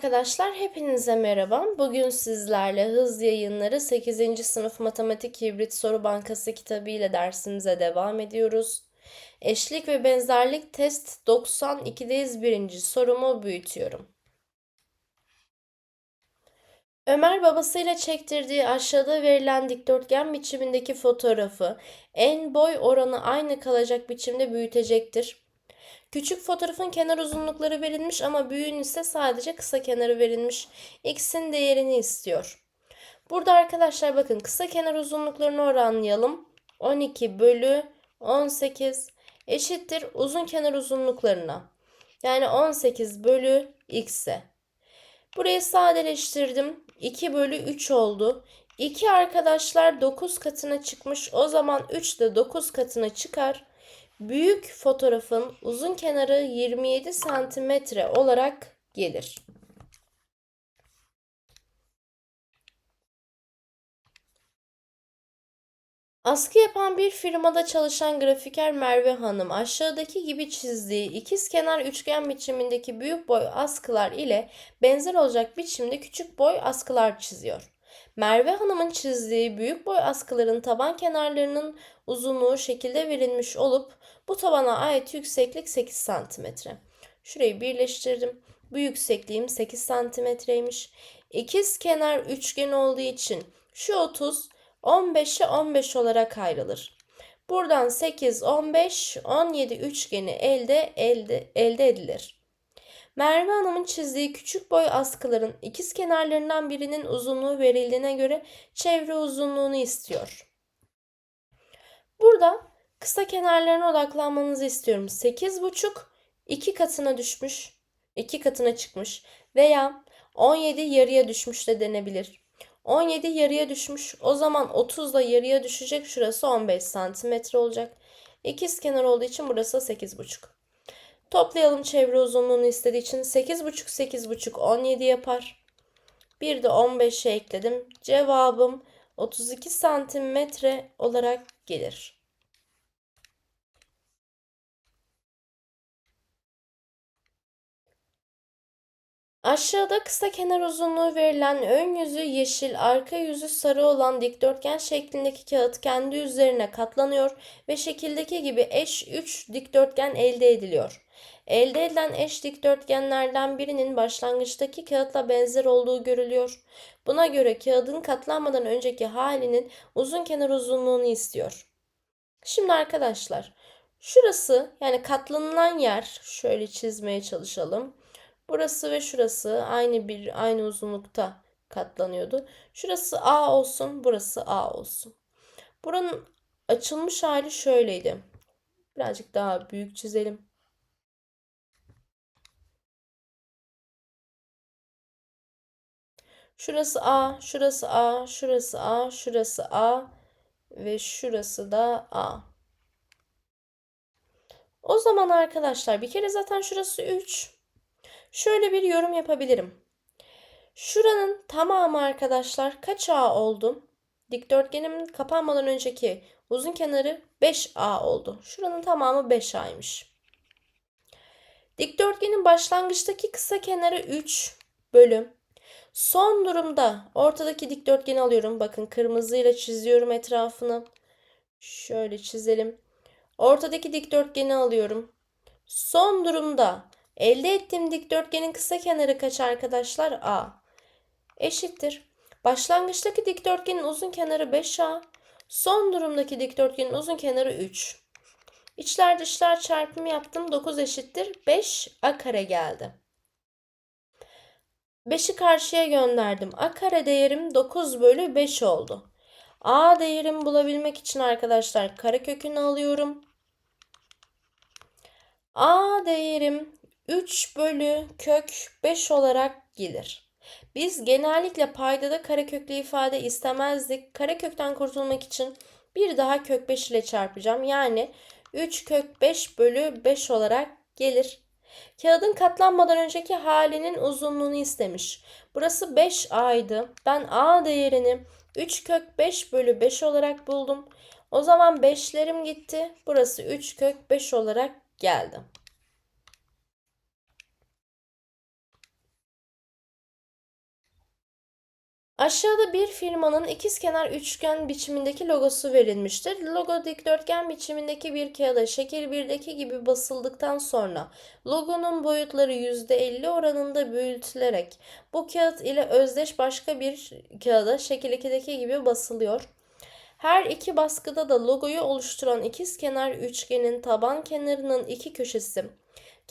arkadaşlar, hepinize merhaba. Bugün sizlerle Hız Yayınları 8. sınıf matematik hibrit soru bankası kitabı ile dersimize devam ediyoruz. Eşlik ve benzerlik test 92'deyiz birinci sorumu büyütüyorum. Ömer babasıyla çektirdiği aşağıda verilen dikdörtgen biçimindeki fotoğrafı en boy oranı aynı kalacak biçimde büyütecektir. Küçük fotoğrafın kenar uzunlukları verilmiş ama büyüğün ise sadece kısa kenarı verilmiş. X'in değerini istiyor. Burada arkadaşlar bakın kısa kenar uzunluklarını oranlayalım. 12 bölü 18 eşittir uzun kenar uzunluklarına. Yani 18 bölü x'e. Burayı sadeleştirdim. 2 bölü 3 oldu. 2 arkadaşlar 9 katına çıkmış. O zaman 3 de 9 katına çıkar. Büyük fotoğrafın uzun kenarı 27 santimetre olarak gelir. Askı yapan bir firmada çalışan grafiker Merve Hanım aşağıdaki gibi çizdiği ikiz kenar üçgen biçimindeki büyük boy askılar ile benzer olacak biçimde küçük boy askılar çiziyor. Merve Hanım'ın çizdiği büyük boy askıların taban kenarlarının uzunluğu şekilde verilmiş olup bu tabana ait yükseklik 8 santimetre. Şurayı birleştirdim. Bu yüksekliğim 8 santimetreymiş. İkiz kenar üçgen olduğu için şu 30 15'e 15 olarak ayrılır. Buradan 8, 15, 17 üçgeni elde, elde, elde edilir. Merve Hanım'ın çizdiği küçük boy askıların ikiz kenarlarından birinin uzunluğu verildiğine göre çevre uzunluğunu istiyor. Burada kısa kenarlarına odaklanmanızı istiyorum. 8,5 2 katına düşmüş, 2 katına çıkmış veya 17 yarıya düşmüş de denebilir. 17 yarıya düşmüş. O zaman 30 da yarıya düşecek. Şurası 15 santimetre olacak. İkiz kenar olduğu için burası 8,5. Toplayalım çevre uzunluğunu istediği için 8,5 8,5 17 yapar. Bir de 15'e ekledim. Cevabım 32 santimetre olarak gelir. Aşağıda kısa kenar uzunluğu verilen ön yüzü yeşil, arka yüzü sarı olan dikdörtgen şeklindeki kağıt kendi üzerine katlanıyor ve şekildeki gibi eş 3 dikdörtgen elde ediliyor. Elde edilen eş dikdörtgenlerden birinin başlangıçtaki kağıtla benzer olduğu görülüyor. Buna göre kağıdın katlanmadan önceki halinin uzun kenar uzunluğunu istiyor. Şimdi arkadaşlar şurası yani katlanılan yer şöyle çizmeye çalışalım. Burası ve şurası aynı bir aynı uzunlukta katlanıyordu. Şurası A olsun, burası A olsun. Buranın açılmış hali şöyleydi. Birazcık daha büyük çizelim. Şurası A, şurası A, şurası A, şurası A ve şurası da A. O zaman arkadaşlar bir kere zaten şurası 3. Şöyle bir yorum yapabilirim. Şuranın tamamı arkadaşlar kaç A oldu? Dikdörtgenimin kapanmadan önceki uzun kenarı 5A oldu. Şuranın tamamı 5A'ymış. Dikdörtgenin başlangıçtaki kısa kenarı 3 bölüm. Son durumda ortadaki dikdörtgeni alıyorum. Bakın kırmızıyla çiziyorum etrafını. Şöyle çizelim. Ortadaki dikdörtgeni alıyorum. Son durumda elde ettiğim dikdörtgenin kısa kenarı kaç arkadaşlar? A. Eşittir. Başlangıçtaki dikdörtgenin uzun kenarı 5A. Son durumdaki dikdörtgenin uzun kenarı 3. İçler dışlar çarpımı yaptım. 9 eşittir. 5 A kare geldi. 5'i karşıya gönderdim. A kare değerim 9 bölü 5 oldu. A değerimi bulabilmek için arkadaşlar karekökünü alıyorum. A değerim 3 bölü kök 5 olarak gelir. Biz genellikle paydada kareköklü ifade istemezdik. Karekökten kurtulmak için bir daha kök 5 ile çarpacağım. Yani 3 kök 5 bölü 5 olarak gelir. Kağıdın katlanmadan önceki halinin uzunluğunu istemiş. Burası 5A'ydı. Ben A değerini 3 kök 5 bölü 5 olarak buldum. O zaman 5'lerim gitti. Burası 3 kök 5 olarak geldi. Aşağıda bir firmanın ikizkenar üçgen biçimindeki logosu verilmiştir. Logo dikdörtgen biçimindeki bir kağıda şekil 1'deki gibi basıldıktan sonra logonun boyutları %50 oranında büyütülerek bu kağıt ile özdeş başka bir kağıda şekil 2'deki gibi basılıyor. Her iki baskıda da logoyu oluşturan ikizkenar üçgenin taban kenarının iki köşesi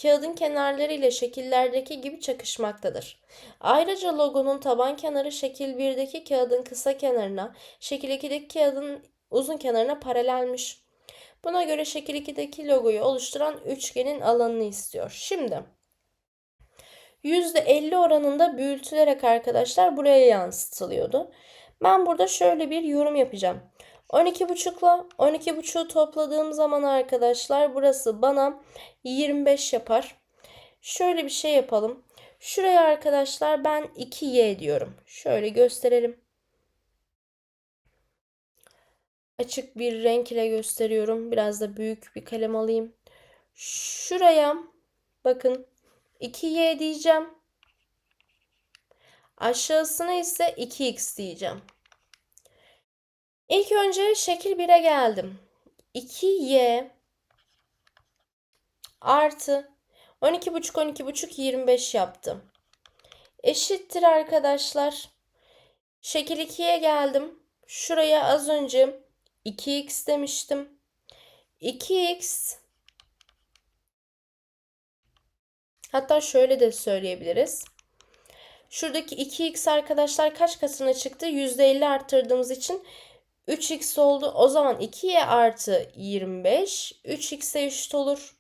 kağıdın kenarları ile şekillerdeki gibi çakışmaktadır. Ayrıca logonun taban kenarı şekil 1'deki kağıdın kısa kenarına, şekil 2'deki kağıdın uzun kenarına paralelmiş. Buna göre şekil 2'deki logoyu oluşturan üçgenin alanını istiyor. Şimdi %50 oranında büyütülerek arkadaşlar buraya yansıtılıyordu. Ben burada şöyle bir yorum yapacağım. 12,5'la 12,5'u topladığım zaman arkadaşlar burası bana 25 yapar. Şöyle bir şey yapalım. Şuraya arkadaşlar ben 2y diyorum. Şöyle gösterelim. Açık bir renk ile gösteriyorum. Biraz da büyük bir kalem alayım. Şuraya bakın 2y diyeceğim. Aşağısına ise 2x diyeceğim. İlk önce şekil 1'e geldim. 2y artı 12,5 12,5 25 yaptım. Eşittir arkadaşlar. Şekil 2'ye geldim. Şuraya az önce 2x demiştim. 2x hatta şöyle de söyleyebiliriz. Şuradaki 2x arkadaşlar kaç katına çıktı? %50 arttırdığımız için 3x oldu. O zaman 2y artı 25 3x'e eşit olur.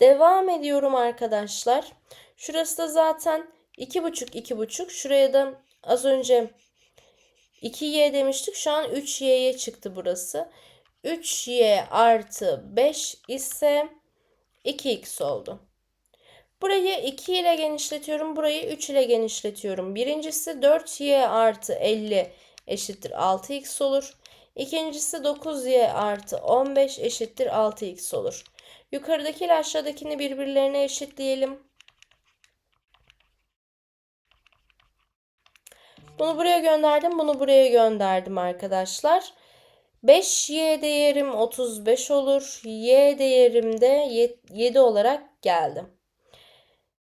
Devam ediyorum arkadaşlar. Şurası da zaten 2,5 2,5. Şuraya da az önce 2y demiştik. Şu an 3y'ye çıktı burası. 3y artı 5 ise 2x oldu. Burayı 2 ile genişletiyorum. Burayı 3 ile genişletiyorum. Birincisi 4y artı 50 eşittir 6x olur. İkincisi 9y artı 15 eşittir 6x olur. Yukarıdaki ile aşağıdakini birbirlerine eşitleyelim. Bunu buraya gönderdim. Bunu buraya gönderdim arkadaşlar. 5y değerim 35 olur. Y değerim de 7 olarak geldi.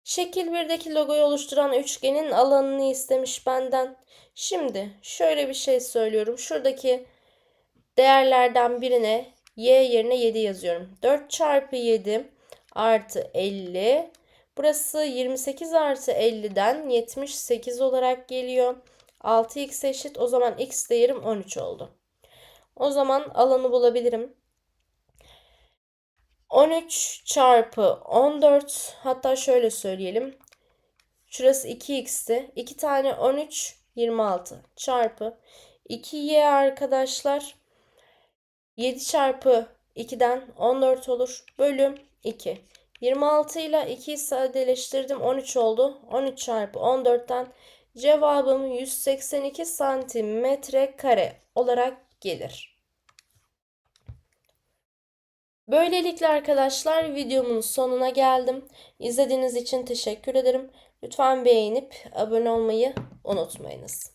Şekil 1'deki logoyu oluşturan üçgenin alanını istemiş benden. Şimdi şöyle bir şey söylüyorum. Şuradaki değerlerden birine y yerine 7 yazıyorum. 4 çarpı 7 artı 50. Burası 28 artı 50'den 78 olarak geliyor. 6x eşit. O zaman x değerim 13 oldu. O zaman alanı bulabilirim. 13 çarpı 14 hatta şöyle söyleyelim. Şurası 2x'ti. 2 tane 13 26 çarpı 2y arkadaşlar 7 çarpı 2'den 14 olur. Bölüm 2. 26 ile 2'yi sadeleştirdim. 13 oldu. 13 çarpı 14'ten cevabım 182 santimetre kare olarak gelir. Böylelikle arkadaşlar videomun sonuna geldim. İzlediğiniz için teşekkür ederim. Lütfen beğenip abone olmayı unutmayınız.